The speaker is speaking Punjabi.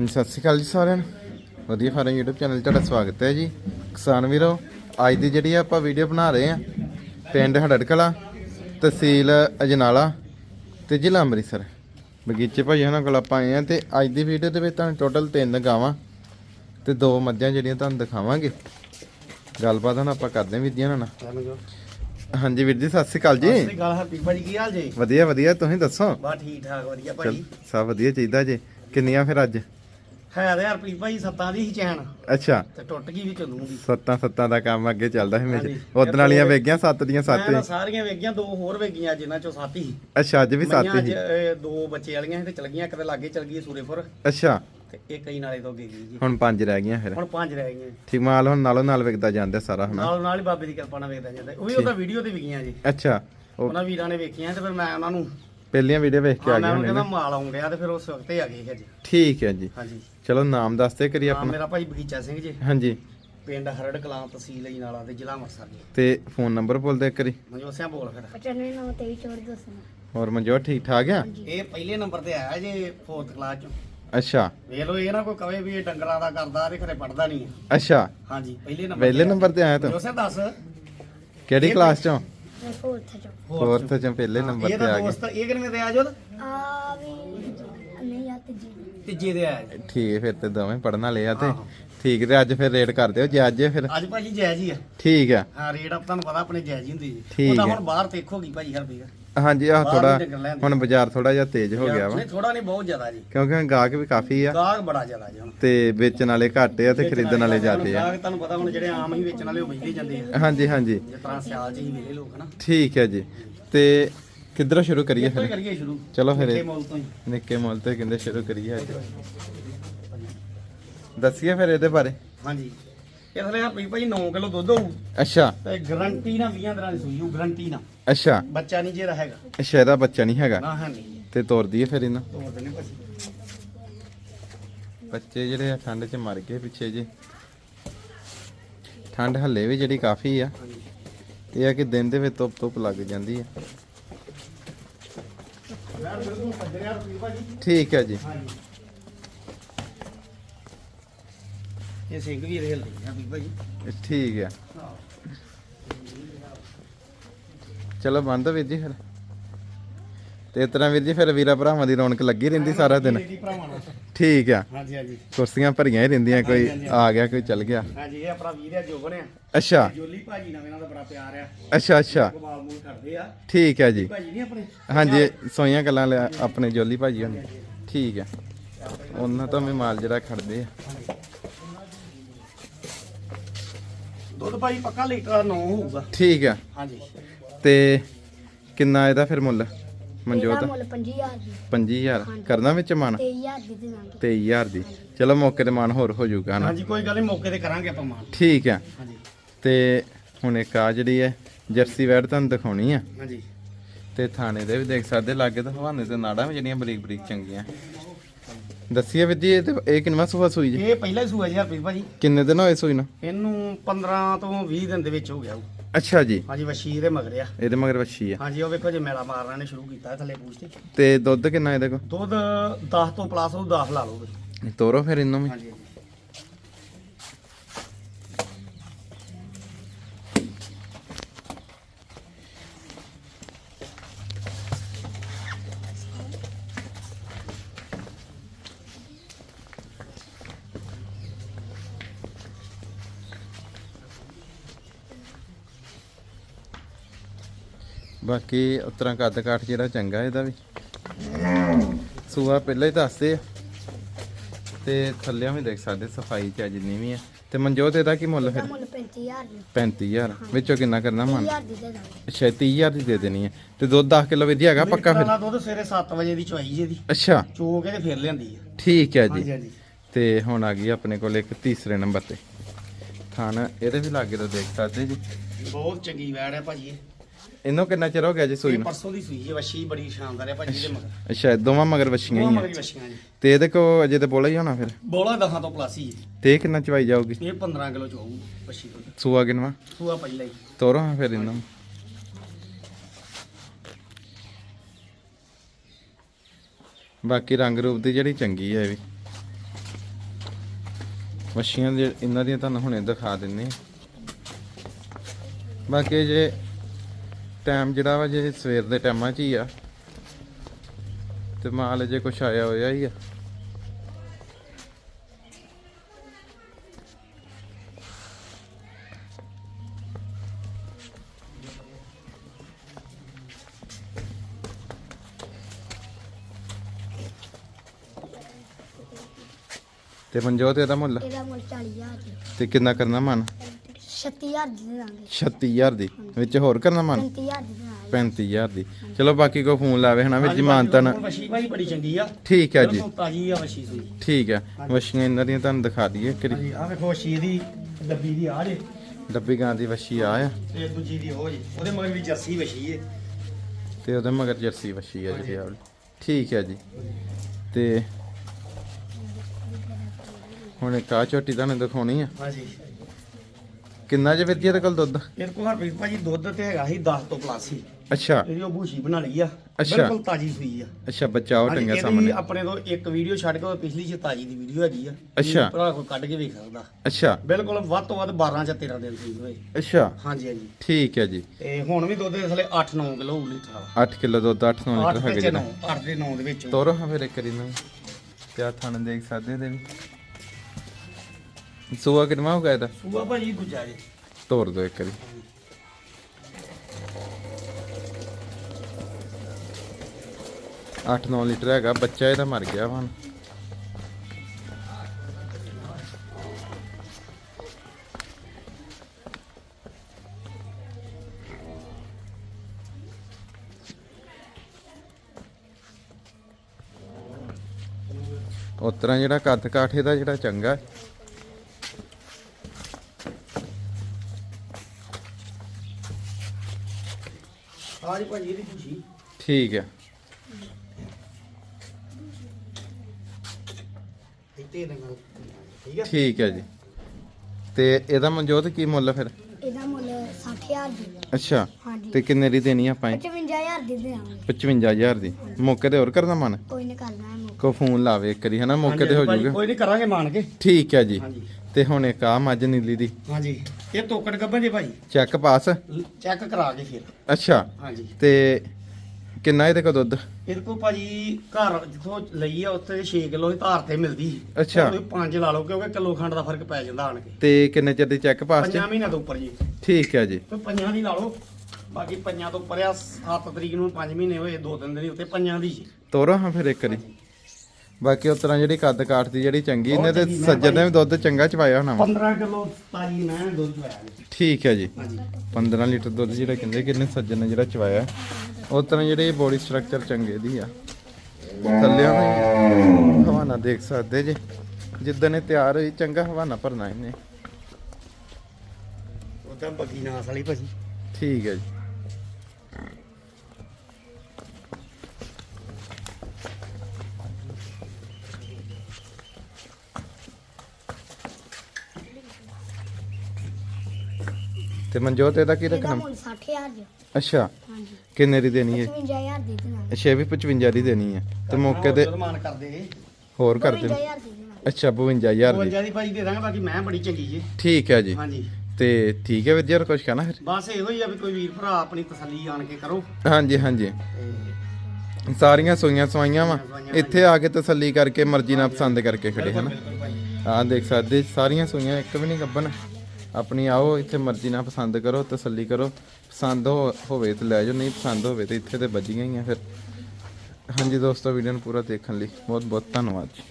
ਹਾਂਜੀ, ਸਤਿ ਸ਼੍ਰੀ ਅਕਾਲ ਜੀ ਸਾਰਿਆਂ ਨੂੰ। ਵਧੀਆ ਫਾਰਮ YouTube ਚੈਨਲ 'ਤੇ ਤੁਹਾਡਾ ਸਵਾਗਤ ਹੈ ਜੀ। ਕਿਸਾਨ ਵੀਰੋ ਅੱਜ ਦੀ ਜਿਹੜੀ ਆਪਾਂ ਵੀਡੀਓ ਬਣਾ ਰਹੇ ਆ ਪਿੰਡ ਹੜੜਕਲਾ ਤਹਿਸੀਲ ਅਜਨਾਲਾ ਤੇ ਜ਼ਿਲ੍ਹਾ ਅੰਮ੍ਰਿਤਸਰ। ਬਗੀਚੇ ਭਾਈ ਉਹਨਾਂ ਕੋਲ ਆਪਾਂ ਆਏ ਆ ਤੇ ਅੱਜ ਦੀ ਵੀਡੀਓ ਦੇ ਵਿੱਚ ਤੁਹਾਨੂੰ ਟੋਟਲ ਤਿੰਨ ਗਾਵਾਂ ਤੇ ਦੋ ਮੱਝਾਂ ਜਿਹੜੀਆਂ ਤੁਹਾਨੂੰ ਦਿਖਾਵਾਂਗੇ। ਗੱਲਬਾਤ ਹੁਣ ਆਪਾਂ ਕਰਦੇ ਜੀ ਇਹਨਾਂ ਨਾਲ। ਹਾਂਜੀ ਵੀਰ। ਜੀ ਸਤਿ ਸ਼੍ਰੀ ਅਕਾਲ ਜੀ। ਸਤਿ ਗੱਲ ਹਰਪ੍ਰੀਤ ਭਾਜੀ ਕੀ ਹਾਲ ਜੀ? ਵਧੀਆ ਵਧੀਆ ਤੁਸੀਂ ਦੱਸੋ? ਬਾ ਠੀਕ ਠਾਕ ਵਧੀਆ ਭਾਜੀ। ਸਭ ਵਧੀਆ ਚਾਹੀਦਾ ਜੀ। ਕਿੰਨੀਆਂ ਫਿਰ ਅੱਜ? ਹੈ ਤੇ ਹਰਪ੍ਰੀਤ ਭਾਜੀ ਸੱਤਾਂ ਦੀ ਹੀ ਚੈਨ। ਅੱਛਾ। ਤੇ ਟੁੱਟ ਗਈ ਵੀ ਚੱਲੂਗੀ। ਸੱਤਾਂ ਸੱਤਾਂ ਦਾ ਕੰਮ ਅੱਗੇ ਚੱਲਦਾ ਸੀ ਮੇਰੇ ਹਾਂਜੀ। ਉਦੋਂ ਵਾਲੀਆਂ ਵੇਗੀਆਂ ਸੱਤ ਦੀਆਂ ਸੱਤ ਮੈਂ ਤਾਂ ਹੀ। ਸਾਰੀਆਂ ਵੇਗੀਆਂ ਦੋ ਹੋਰ ਵੇਗੀਆਂ ਜਿਨ੍ਹਾਂ ਚੋਂ ਸੱਤ ਹੀ। ਅੱਛਾ ਅੱਜ ਵੀ ਸੱਤ ਮਈਆਂ ਹੀ ਦੋ ਬੱਚੇ ਵਾਲੀਆਂ ਸੀ ਤੇ ਚਲ ਗਈਆਂ ਇੱਕ ਤੇ ਲਾਗੇ ਚਲ ਗਈ ਸੂਰੇਪੁਰ। ਅੱਛਾ। ਤੇ ਇੱਕ ਹੀ ਨਾਲੇ ਤੋਂ ਗਈ ਜੀ। ਹੁਣ ਪੰਜ ਰਹਿ ਗਈਆਂ ਫਿਰ। ਹੁਣ ਪੰਜ ਰਹਿ ਗਈਆਂ। ਠੀਕ ਮਾਲ ਹੁਣ ਨਾਲੋਂ ਨਾਲ ਵਿਕਦਾ ਜਾਂਦਾ ਸਾਰਾ ਹਨਾ? ਨਾਲ ਨਾਲ ਹੀ ਬਾਬੇ ਦੀ ਕਿਰਪਾ ਨਾਲ ਵੇਖਦਾ ਜਾਂਦਾ। ਉਹ ਵੀ ਉਹਦਾ ਵੀਡੀਓ ਤੇ ਵਿਕੀਆਂ ਜੀ। ਅੱਛਾ। ਉਹ ਉਹਨਾਂ ਵੀਰਾਂ ਨੇ ਵੇਖੀਆਂ ਤੇ ਫਿਰ ਮੈਂ ਉਹਨਾਂ ਨੂੰ ਪਹਿਲੀਆਂ ਵੀਡੀਓ ਵੇਖ ਕੇ ਆ ਹਾਂ, ਗਏ ਮੈਂ ਉਹਨੂੰ ਹੋਣੇ ਕਹਿੰਦਾ ਨਾ। ਮਾਲ ਆਉਣ ਡਿਆ ਤੇ ਫਿਰ ਉਸ ਵਕਤ ਹੀ ਆ ਗਏ ਅੱਜ। ਠੀਕ ਹੈ ਜੀ। ਹਾਂਜੀ। ਚਲੋ ਨਾਮ ਦੱਸਦੇ ਕਰੀ ਹਾਂ ਆਪਣਾ। ਮੇਰਾ ਭਾਈ ਬਗੀਚਾ ਸਿੰਘ ਜੀ। ਹਾਂਜੀ। ਪਿੰਡ ਹਰੜ ਕਲਾਂ ਤਹਿਸੀਲ ਅਜਨਾਲਾ ਤੇ ਜ਼ਿਲ੍ਹਾ ਅੰਮ੍ਰਿਤਸਰ ਜੀ। ਤੇ ਫੋਨ ਨੰਬਰ ਬੋਲਦੇ ਕਰੀ ਮਨਜੋਸਿਆਂ ਬੋਲ ਫਿਰ। 95 ਨੌ ਤੇਈ ਚੌੜ ਦੱਸਣਾ ਹੋਰ ਮਨਜੋਤ ਠੀਕ ਠਾਕ ਆ? ਇਹ ਪਹਿਲੇ ਨੰਬਰ ਤੇ ਆਇਆ ਜੇ 4th ਕਲਾਸ ਚ। ਅੱਛਾ। ਵੇਖ ਲਓ ਇਹ ਨਾ ਕੋਈ ਕਵੇ ਵੀ ਇਹ ਡੰਗਰਾਂ ਦਾ ਕਰਦਾ ਤੇ ਖਰੇ ਪੜਦਾ ਨਹੀਂ ਹੈ ਅੱਛਾ। ਹਾਂਜੀ ਪਹਿਲੇ ਨੰਬਰ ਪਹਿਲੇ ਨੰਬਰ ਤੇ ਆਇਆ ਤੂੰ। ਜੋਸੇ ਦੱਸ। ਕਿਹੜੀ ਕਲਾਸ ਚੋਂ? ਮੈਂ ਫੋਰਥ ਚੋਂ। ਫੋਰਥ ਚੋਂ। ਪਹਿਲੇ ਨੰਬਰ ਤੇ ਆ ਗਏ। ਦੋਸਤ ਇਹ ਕਿੰਨੇ ਤੇ ਆ ਜੋਦ ਆ ਜੀ ਤੀਜੇ ਦੇ ਆਇਆ ਜੀ। ਠੀਕ ਹੈ ਫਿਰ ਤੇ ਦੋਵੇਂ ਪੜਨ ਵਾਲੇ ਆ ਤੇ ਆਹੋ। ਠੀਕ ਤੇ ਅੱਜ ਫਿਰ ਰੇਟ ਕਰ ਦਿਓ ਜੇ ਅੱਜ ਫਿਰ ਅੱਜ ਭਾਜੀ ਜਾਇਜ਼ ਹੀ ਆ। ਠੀਕ ਆ। ਹਾਂ ਰੇਟ ਆਪ ਤੁਹਾਨੂੰ ਪਤਾ ਆਪਣੇ ਜਾਇਜ਼ ਹੀ ਹੁੰਦੀ ਜੀ। ਠੀਕ ਉਹਦਾ ਹੈ। ਹੁਣ ਬਾਹਰ ਦੇਖੋਗੀ ਭਾਜੀ ਹਰ ਵੀਰ ਹਾਂਜੀ ਬਾਹਰ ਥੋੜਾ। ਹੁਣ ਬਾਜ਼ਾਰ ਥੋੜਾ ਜਿਹਾ ਤੇਜ਼ ਹੋ ਗਿਆ ਵਾ। ਨਹੀਂ ਥੋੜਾ ਨਹੀਂ ਬਹੁਤ ਜ਼ਿਆਦਾ ਜੀ। ਕਿਉਂਕਿ ਹੁਣ ਗਾਹਕ ਵੀ ਕਾਫੀ ਆ। ਗਾਹਕ ਬੜਾ ਜ਼ਿਆਦਾ ਜੀ ਹੁਣ। ਤੇ ਵੇਚਣ ਵਾਲੇ ਘੱਟ ਆ ਤੇ ਖਰੀਦਣ ਵਾਲੇ ਜ਼ਿਆਦੇ ਆ। ਗਾਹਕ ਤੁਹਾਨੂੰ ਪਤਾ ਹੁਣ ਜਿਹੜੇ ਆਮ ਹੀ ਵੇਚਣ ਵਾਲੇ ਉਹ ਵੇਚਦੇ ਜਾਂਦੇ ਆ। ਹਾਂਜੀ ਹਾਂਜੀ। ਜਿਸ ਤਰ੍ਹਾਂ ਸਿਆਲ ਚ ਹੀ ਵੇਲੇ ਲੋਕ ਨਾ ਠੀਕ ਹੈ ਜੀ। ਤੇ ਕਿੱਧਰੋਂ ਸ਼ੁਰੂ ਕਰੀਏ ਇੱਥੋਂ ਹੀ ਫਿਰ? ਕਰੀਏ ਸ਼ੁਰੂ। ਚਲੋ ਫਿਰ ਨਿੱਕੇ ਮੁੱਲ ਤੋਂ ਹੀ। ਨਿੱਕੇ ਮੁੱਲ ਤੇ ਕਹਿੰਦੇ ਸ਼ੁਰੂ ਕਰੀਏ ਅੱਜ। ਦੱਸੀਏ ਫਿਰ ਇਹਦੇ ਬਾਰੇ। ਹਾਂਜੀ। ਇਹ ਥਲੇ ਆਪਣੀ ਭਾਈ 9 ਕਿਲੋ ਦੁੱਧ ਹੋਊ। ਅੱਛਾ। ਤੇ ਗਰੰਟੀ ਨਾ 20 ਦਿਨਾਂ ਦੀ ਸੂਈ ਹੋਊ ਗਰੰਟੀ ਨਾ ਅੱਛਾ। ਬੱਚਾ ਨਹੀਂ ਜੇ ਰਹੇਗਾ ਅੱਛਾ ਇਹਦਾ ਬੱਚਾ ਨਹੀਂ ਹੈਗਾ। ਨਾ ਹੈ ਨਹੀਂ। ਤੇ ਤੋਰ ਦਈਏ ਫਿਰ ਇਹਨਾਂ। ਤੋੜ ਦੇਣੇ ਭਾਜੀ। ਬੱਚੇ ਜਿਹੜੇ ਆ ਠੰਡ 'ਚ ਮਰ ਗਏ ਪਿੱਛੇ ਜੇ। ਠੰਡ ਹੱਲੇ ਵੀ ਜਿਹੜੀ ਕਾਫੀ ਆ। ਹਾਂਜੀ। ਇਹ ਆ ਕਿ ਦਿਨ ਦੇ ਵਿੱਚ ਧੁੱਪ ਧੁੱਪ ਲੱਗ ਜਾਂਦੀ ਆ ਯਾਰ ਬਿਲਕੁਲ ਪੱਜਰਿਆ ਰੁਪਏ ਭਾਜੀ ਠੀਕ ਹੈ ਜੀ। ਇਹ ਸਿੰਘ ਵੀ ਇਹਦੇ ਹਿਲਦੇ ਆ ਵੀ ਭਾਜੀ ਠੀਕ ਆ ਚਲੋ ਬੰਦ ਵੀਰ ਜੀ ਫਿਰ। ਤੇ ਇਸ ਤਰ੍ਹਾਂ ਵੀਰ ਜੀ ਫਿਰ ਵੀਰਾ ਭਰਾਵਾਂ ਦੀ ਰੌਣਕ ਲੱਗੀ ਰਹਿੰਦੀ ਸਾਰਾ ਦਿਨ। ਜੀ ਭਰਾਵਾਂ ਨਾਲ। ਠੀਕ ਆ। ਹਾਂਜੀ ਹਾਂਜੀ। ਕੁਰਸੀਆਂ ਭਰੀਆਂ ਹੀ ਰਹਿੰਦੀਆਂ ਕੋਈ ਆ ਗਿਆ ਕੋਈ ਚੱਲ ਗਿਆ। ਹਾਂਜੀ ਇਹ ਆਪਣਾ ਵੀਰ ਆ ਅੱਛਾ। ਜੋਲੀ ਭਾਜੀ ਨਾਲ ਇਹਨਾਂ ਦਾ ਬੜਾ ਪਿਆਰ ਆ। ਅੱਛਾ ਅੱਛਾ। ਗੋਬਾਲ ਮੂਲ ਕਰਦੇ ਆ। ਠੀਕ ਹੈ ਜੀ। ਭਾਜੀ ਨਹੀਂ ਆਪਣੇ? ਹਾਂਜੀ ਸੋਈਆਂ ਗੱਲਾਂ ਲਿਆ ਆਪਣੇ ਜੋਲੀ ਭਾਜੀ ਹੋਣੀ। ਠੀਕ ਹੈ ਉਹਨਾਂ ਤੋਂ ਵੀ ਮਾਲ ਜਿਹੜਾ ਖੜਦੇ ਆ। ਦੁੱਧ ਭਾਜੀ ਪੱਕਾ ਲੀਟਰ 9 ਹੋਊਗਾ। ਠੀਕ ਆ। ਹਾਂਜੀ। ਤੇ ਕਿੰਨਾ ਇਹਦਾ ਫਿਰ ਮੁੱਲ? ਮਨਜੋਤ ਮੁੱਲ 25000 ਦੀ 25000 ਕਰਨਾ ਵਿੱਚ ਮਨ? 23000 ਦੀ ਦੇ। ਦਾਂਗੇ 23000 ਦੀ। ਚਲੋ ਮੌਕੇ ਤੇ ਮਨ ਹੋਰ ਹੋ ਜਾਊਗਾ ਨਾ ਹਾਂਜੀ ਕੋਈ ਗੱਲ ਨਹੀਂ ਮੌਕੇ ਤੇ ਕਰਾਂਗੇ ਆਪਾਂ ਮਾਨ। ਠੀਕ ਆ। ਹਾਂਜੀ। ਤੇ ਹੁਣ ਇੱਕ ਆ ਜਿਹੜੀ ਹੈ ਜਰਸੀ ਵੈੜ ਤੁਹਾਨੂੰ ਦਿਖਾਉਣੀ ਆ। ਹਾਂਜੀ। ਤੇ ਥਾਣੇ ਦੇ ਵੀ ਦੇਖ ਸਕਦੇ ਲਾਗੇ ਤਾਂ ਹਵਾਨੇ ਤੇ ਨਾੜਾਂ ਵੀ ਜਿਹੜੀਆਂ ਬਰੀਕ ਬਰੀਕ ਚੰਗੀਆਂ। ਦੱਸੀਏ ਵੀਰ ਜੀ ਇਹ ਤੇ ਇਹ ਕਿੰਨਾ ਸੁਆ ਸੂਈ ਜੀ? ਇਹ ਪਹਿਲਾ ਹੀ ਸੂਆ ਜੀ ਹਰਪ੍ਰੀਤ ਭਾਜੀ। ਕਿੰਨੇ ਦਿਨ ਹੋਏ ਸੂਈ ਨੂੰ? ਇਹਨੂੰ 15 ਤੋਂ 20 ਦਿਨ ਦੇ ਵਿੱਚ ਹੋ ਗਿਆ ਉਹ। ਅੱਛਾ ਜੀ। ਹਾਂਜੀ ਵਸ਼ੀ ਦੇ ਮਗਰਿਆ ਇਹਦੇ ਮਗਰ ਵੱਛੀ ਆ। ਹਾਂਜੀ ਉਹ ਵੇਖੋ ਜੇ ਮੇਲਾ ਮਾਰਨਾ ਨੇ ਸ਼ੁਰੂ ਕੀਤਾ ਥੱਲੇ ਪੂਛ ਤੇ। ਤੇ ਦੁੱਧ ਕਿੰਨਾ ਇਹਦੇ ਕੋਲ? ਦੁੱਧ 10 ਤੋਂ ਪਲੱਸ ਉਹ 10 ਲਾ ਲਓ ਵੀ। ਤੋਰੋ ਫਿਰ ਇਹਨੂੰ ਵੀ। ਹਾਂਜੀ। ਬਾਕੀ ਉਤਰਾ ਕੱਦ ਕਾਠ ਜਿਹੜਾ ਚੰਗਾ ਇਹਦਾ ਵੀ। ਸੂਆ ਪਹਿਲਾਂ ਹੀ ਦੱਸਦੇ ਆ। ਤੇ ਥੱਲਿਆਂ ਵੀ ਦੇਖ ਸਕਦੇ ਸਫ਼ਾਈ ਚ ਜਿੰਨੀ ਵੀ ਆ। ਤੇ ਮਨਜੋਤ ਇਹਦਾ ਕੀ ਮੁੱਲ ਫਿਰ? ਮੁੱਲ 35000 ਦੀ 35000 ਵਿੱਚੋਂ ਕਿੰਨਾ ਕਰਨਾ ਮਨ? 30000 ਦੀ ਦੇ ਦਾਂਗੇ। ਅੱਛਾ 30000 ਦੀ ਦੇ ਦੇਣੀ ਹੈ ਤੇ ਦੁੱਧ 10 ਕਿਲੋ ਵੀ ਹੈਗਾ ਪੱਕਾ ਫਿਰ? ਦੁੱਧ ਸਵੇਰੇ 7 ਵਜੇ ਦੀ ਚੁਆਈ ਜੀ ਦੀ ਅੱਛਾ। ਚੋ ਕੇ ਤੇ ਫਿਰ ਲਿਆਂਦੀ ਆ। ਠੀਕ ਹੈ ਜੀ। ਤੇ ਹੁਣ ਆ ਗਈ ਆਪਣੇ ਕੋਲ ਇੱਕ ਤੀਸਰੇ ਨੰਬਰ ਤੇ। ਥਾਣ ਇਹਦੇ ਵੀ ਲਾਗੇ ਤੋਂ ਦੇਖ ਸਕਦੇ ਜੀ। ਬਹੁਤ ਚੰਗੀ ਵੈੜ ਹੈ ਭਾਜੀ ਇਹ। ਇਹਨੂੰ ਕਿੰਨਾ ਚਿਰ ਹੋ ਗਿਆ ਜੀ ਸੂਈ ਇਹ ਨੂੰ? ਪਰਸੋਂ ਦੀ ਸੂਈ ਹੈ ਵਸ਼ੀ ਬੜੀ ਸ਼ਾਨਦਾਰ ਹੈ ਭਾਜੀ ਦੇ ਮਗਰ। ਅੱਛਾ ਦੋਵਾਂ ਮਗਰ ਵੱਛੀਆਂ ਉਹ ਹੀ ਆ। ਮਗਰੀ ਵਸ਼ੀਆਂ ਜੀ। ਤੇ ਇਹਦੇ ਕੋ ਅਜੇ ਤੇ ਬੋਲਾ ਹੀ ਹੋਣਾ ਫਿਰ? ਬੋਲਾ ਦਹਾਂ ਤੋਂ ਪਲੱਸ ਹੀ। ਤੇ ਇਹ ਕਿੰਨਾ ਚਵਾਈ ਜਾਊਗੀ? ਇਹ 15 ਕਿਲੋ ਚ ਹੋਊ ਦੁੱਧ ਸੂਆ ਕਿੰਨਾ? ਸੂਆ ਪਹਿਲਾਂ ਹੀ ਤੋਰੋ ਹਾਂ ਫਿਰ ਇਹਨੂੰ ਬਾਕੀ ਰੰਗ ਰੂਪ ਦੀ ਜਿਹੜੀ ਚੰਗੀ ਹੈ ਇਹ ਵੀ। ਮੱਛੀਆਂ ਦੇ ਇਹਨਾਂ ਦੀਆਂ ਤੁਹਾਨੂੰ ਹੁਣੇ ਦਿਖਾ ਦਿੰਨੇ ਆ। ਬਾਕੀ ਜੇ ਟਾਈਮ ਜਿਹੜਾ ਵਾ ਜੇ ਸਵੇਰ ਦੇ ਟਾਈਮਾਂ 'ਚ ਹੀ ਆ। ਤੇ ਮਾਲ ਜੇ ਕੁਛ ਆਇਆ ਹੋਇਆ ਹੀ ਆ। ਤੇ ਮਨਜੋਤ ਇਹਦਾ ਮੁੱਲ? ਇਹਦਾ ਮੁੱਲ 40000 ਜੀ ਤੇ ਕਿੰਨਾ ਕਰਨਾ ਮਨ? 36000 ਦੀ ਦੇ ਦਾਂਗੇ 36000 ਦੀ? ਵਿੱਚ ਹੋਰ ਕਰਨਾ ਮਨ? 35000 ਦੀ ਦੇ ਦਾਂਗੇ 35000 ਦੀ। ਚਲੋ ਬਾਕੀ ਕੋ ਫੋਨ ਲਾਵੇ ਹਨਾ ਵਿੱਚ ਮਾਨਤਨ ਵਸ਼ੀ ਭਾਈ ਬੜੀ ਚੰਗੀ ਆ। ਠੀਕ ਹੈ ਜੀ। ਤਾਜੀ ਆ ਵਸ਼ੀ ਸੂਈ ਠੀਕ ਹੈ ਵਸ਼ੀਆਂ ਇਹਨਾਂ ਦੀਆਂ ਤੁਹਾਨੂੰ ਦਿਖਾ ਦਈਏ ਕਿ ਹਾਂਜੀ ਆ ਵੇਖੋ ਵਸ਼ੀ ਦੀ ਡੱਬੀ ਦੀ ਆ ਜੇ। ਡੱਬੀ ਗਾਂ ਦੀ ਵਸ਼ੀ ਆ ਆ। ਤੇ ਦੂਜੀ ਦੀ ਹੋ ਜੇ। ਉਹਦੇ ਮਗਰ ਵੀ ਜਰਸੀ ਵਸ਼ੀ ਏ। ਤੇ ਉਹਦੇ ਮਗਰ ਜਰਸੀ ਵਸ਼ੀ ਆ ਜਿਹੜੀ ਆ। ਠੀਕ ਹੈ ਜੀ। ਤੇ ਹੁਣ ਇੱਕ ਆ ਝੋਟੀ ਤੁਹਾਨੂੰ ਦਿਖਾਉਣੀ ਆ। ਹਾਂਜੀ। ਕਿੰਨਾ ਜੇ ਵਿੱਦੀ ਇਹਦੇ ਕੋਲ ਦੁੱਧ? ਇਹਦੇ ਕੋਲ ਹਰਪ੍ਰੀਤ ਭਾਜੀ ਦੁੱਧ ਤੇ ਹੈਗਾ ਸੀ 10 ਤੋਂ ਪਲੱਸ ਸੀ। ਅੱਛਾ। ਇਹਦੀ ਉਹ ਬੂਸ਼ੀ ਬਣਾ ਲਈ ਆ ਅੱਛਾ। ਬਿਲਕੁਲ ਤਾਜੀ ਸੂਈ ਆ। ਅੱਛਾ ਬੱਚਾ ਉਹ ਹਾਂਜੀ, ਟੰਗਿਆ ਇਹਦੀ ਸਾਹਮਣੇ। ਆਪਣੇ ਤੋਂ ਇੱਕ ਵੀਡੀਓ ਛੱਡ ਕੇ ਉਹ ਪਿਛਲੀ ਚ ਤਾਜੀ ਦੀ ਵੀਡੀਓ ਹੈਗੀ ਆ। ਅੱਛਾ। ਇਹ ਭਰਾ ਕੋਈ ਕੱਢ ਕੇ ਵੇਖ ਸਕਦਾ। ਅੱਛਾ। ਬਿਲਕੁਲ ਵੱਧ ਤੋਂ ਵੱਧ 12 ਜਾਂ 13 ਦਿਨ ਸੂਈ ਹੋਏ। ਅੱਛਾ। ਹਾਂਜੀ ਹਾਂਜੀ। ਠੀਕ ਹੈ ਜੀ। ਤੇ ਹੁਣ ਵੀ ਦੁੱਧ ਦੇ ਥਲੇ 8-9 ਕਿਲੋ ਲੀਟਰ ਆ 8 ਕਿਲੋ ਦੁੱਧ 8-9 8 ਲੀਟਰ ਹੈਗੇ ਤੇ ਜੀ 9 8 ਦੇ 9 ਦੇ ਵਿੱਚ। ਤੋਰੋ ਹਾਂ ਫਿਰ ਇੱਕ ਵਾਰੀ ਨੂੰ ਕਿਆ ਥਣ ਦੇਖ ਸਕਦੇ ਦੇ ਵੀ ਸੂਆ ਕਿੰਨਾ ਹੋ ਗਿਆ ਇਹਦਾ? ਸੂਆ ਭਾਜੀ ਦੂਜਾ ਜੀ। ਤੋਰ ਦੋ ਇੱਕ ਵਾਰੀ। ਅੱਠ 9 ਲੀਟਰ ਹੈਗਾ ਬੱਚਾ ਇਹਦਾ ਮਰ ਗਿਆ ਹੁਣ। ਉਤਰਾ ਜਿਹੜਾ ਕੱਦ ਕਾਠੇ ਦਾ ਜਿਹੜਾ ਚੰਗਾ ਭਾਜੀ ਇਹਦੀ ਠੀਕ ਹੈ। ਇੱਥੇ ਦੇ ਨਾਲ ਠੀਕ ਹੈ। ਠੀਕ ਹੈ ਜੀ। ਤੇ ਇਹਦਾ ਮਨਜੋਤ ਕੀ ਮੁੱਲ ਫਿਰ? ਇਹਦਾ ਮੁੱਲ 60000 ਦੀ ਅੱਛਾ। ਹਾਂਜੀ। ਤੇ ਕਿੰਨੇ ਦੀ ਦੇਣੀ ਆਪਾਂ ਇਹ? 55000 ਦੀ ਦੇ ਦਾਂਗੇ। 55000 ਦੀ। ਮੌਕੇ ਤੇ ਹੋਰ ਕਰਨਾ ਮਨ? ਕੋਈ ਨਹੀਂ ਕਰਨਾ ਹੈ ਮੁੱਕ ਕੋ ਫੋਨ ਲਾਵੇ ਇੱਕ ਵਾਰੀ ਹਨਾ ਮੌਕੇ ਤੇ ਹੋ ਜਾਊਗਾ। ਕੋਈ ਨਹੀਂ ਕਰਾਂਗੇ ਮਾਨ ਕੇ ਠੀਕ ਹੈ ਜੀ। ਹਾਂਜੀ। ਤੇ ਹੁਣ ਇੱਕ ਆ ਮੱਝ ਨੀਲੀ ਦੀ। ਹਾਂਜੀ। ਇਹ ਤੋਕੜ ਗੱਭਣ ਜੇ ਭਾਜੀ। ਚੈੱਕ ਪਾਸ? ਚੈੱਕ ਕਰਾ ਕੇ ਫਿਰ। ਅੱਛਾ। ਹਾਂਜੀ। ਤੇ ਕਿੰਨਾ ਇਹਦੇ ਕੋ ਦੁੱਧ? ਇਹਦੇ ਕੋਲ ਭਾਜੀ ਘਰ ਜਿੱਥੋਂ ਲਈ ਆ ਉੱਥੇ 6 ਕਿਲੋ ਦੀ ਧਾਰ ਤੇ ਮਿਲਦੀ ਅੱਛਾ। 5 ਲਾ ਲਓ ਕਿਉਂਕਿ ਕਿਲੋ ਖੰਡ ਦਾ ਫ਼ਰਕ ਪੈ ਜਾਂਦਾ ਆਣ ਕੇ। ਤੇ ਕਿੰਨੇ ਚਿਰ ਦੀ ਚੈੱਕ ਪਾਸ ਚ? ਪੰਜਾਂ ਮਹੀਨਿਆਂ ਤੋਂ ਉੱਪਰ ਜੀ। ਠੀਕ ਹੈ ਜੀ। ਤੇ ਪੰਜਾਂ ਦੀ ਲਾ ਲਓ। ਬਾਕੀ ਪੰਜਾਂ ਤੋਂ ਉੱਪਰ ਆ 7 ਤਰੀਕ ਨੂੰ 5 ਮਹੀਨੇ ਹੋਏ ਦੋ ਤਿੰਨ ਦਿਨ ਹੀ ਉੱਤੇ ਪੰਜਾਂ ਦੀ ਜੀ ਤੋਰੋ ਹਾਂ ਫਿਰ ਇੱਕ ਵਾਰੀ। ਬਾਕੀ ਉਸ ਤਰ੍ਹਾਂ ਜਿਹੜੀ ਕੱਦ ਕਾਠ ਦੀ ਜਿਹੜੀ ਚੰਗੀ ਇਹਨੇ ਤੇ ਸੱਜਣ ਨੇ ਵੀ ਦੁੱਧ ਚੰਗਾ ਚਵਾਇਆ ਹੋਣਾ ਵਾ। 15 ਕਿਲੋ ਤਾਜੀ ਮੈਂ ਦੁੱਧ ਚਵਾਇਆ ਜੀ ਠੀਕ ਹੈ ਜੀ। ਹਾਂਜੀ। 15 ਲੀਟਰ ਦੁੱਧ ਜਿਹੜਾ ਕਹਿੰਦੇ ਕਿ ਇਹਨੇ ਸੱਜਣ ਨੇ ਜਿਹੜਾ ਚਵਾਇਆ। ਉਸ ਤਰ੍ਹਾਂ ਜਿਹੜੇ ਬੋਡੀ ਸਟਰਕਚਰ ਚੰਗੇ ਦੀ ਆ। ਥੱਲਿਆਂ ਵੀ ਹਵਾਨਾ ਦੇਖ ਸਕਦੇ ਜੇ। ਜਿੱਦਾਂ ਨੇ ਤਿਆਰ ਹੋਈ ਚੰਗਾ ਹਵਾਨਾ ਭਰਨਾ ਇਹਨੇ। ਉਹ ਤਾਂ ਬੱਗੀ ਨਾਸ ਵਾਲੀ ਭਾਜੀ। ਠੀਕ ਹੈ ਜੀ। ਤੇ ਮਨਜੋਤ ਇਹਦਾ ਕੀ ਇਹਦਾ ਰੱਖਣਾ? ਮੁੱਲ 60000 ਜੀ ਅੱਛਾ। ਹਾਂਜੀ। ਕਿੰਨੇ ਦੀ ਦੇਣੀ ਹੈ? 55000 ਦੀ ਦੇ ਦਾਂਗੇ ਅੱਛਾ ਇਹ ਵੀ 55 ਦੀ ਦੇਣੀ ਹੈ। ਤੇ ਮੌਕੇ ਤੇ ਮਾਨ ਕਰਦੇ ਹੋਰ ਕਰ ਦੇ 55000 ਦੀ ਦਾਂਗੇ ਅੱਛਾ 52000 ਦੀ। 52 ਦੀ ਭਾਜੀ ਦੇ ਦਾਂਗੇ ਬਾਕੀ ਮੈਂ ਬੜੀ ਚੰਗੀ ਜੀ। ਠੀਕ ਹੈ ਜੀ। ਹਾਂਜੀ। ਤੇ ਠੀਕ ਹੈ ਵਿਦਿਆ ਕੁਝ ਕਹਿਣਾ ਫਿਰ? ਬਸ ਇਹੋ ਹੀ ਆ ਵੀ ਕੋਈ ਵੀਰ ਭਰਾ ਆਪਣੀ ਤਸੱਲੀ ਆਣ ਕੇ ਕਰੋ। ਹਾਂਜੀ ਹਾਂਜੀ। ਸਾਰੀਆਂ ਸੋਈਆਂ ਸਵਾਈਆਂ ਵਾ। ਇੱਥੇ ਆ ਕੇ ਤਸੱਲੀ ਕਰਕੇ ਮਰਜ਼ੀ ਨਾਲ ਪਸੰਦ ਕਰਕੇ ਖੜੇ ਹਨਾ? ਆਹ ਦੇਖ ਸਕਦੇ ਸਾਰੀਆਂ ਸੋਈਆਂ ਇੱਕ ਵੀ ਨਹੀਂ ਗੱਬਨ ਆਪਣੀ ਆਓ, ਇੱਥੇ ਮਰਜ਼ੀ ਨਾਲ ਪਸੰਦ ਕਰੋ, ਤਸੱਲੀ ਕਰੋ। ਪਸੰਦ ਹੋ- ਹੋਵੇ ਤੇ ਲੈ ਜਾਓ, ਨਹੀਂ ਪਸੰਦ ਹੋਵੇ ਤੇ ਇੱਥੇ ਤੇ ਬਚੀਆਂ ਹੀ ਆ ਫਿਰ। ਹਾਂਜੀ ਦੋਸਤੋ ਵੀਡੀਓ ਨੂੰ ਪੂਰਾ ਦੇਖਣ ਲਈ ਬਹੁਤ ਬਹੁਤ ਧੰਨਵਾਦ ਜੀ।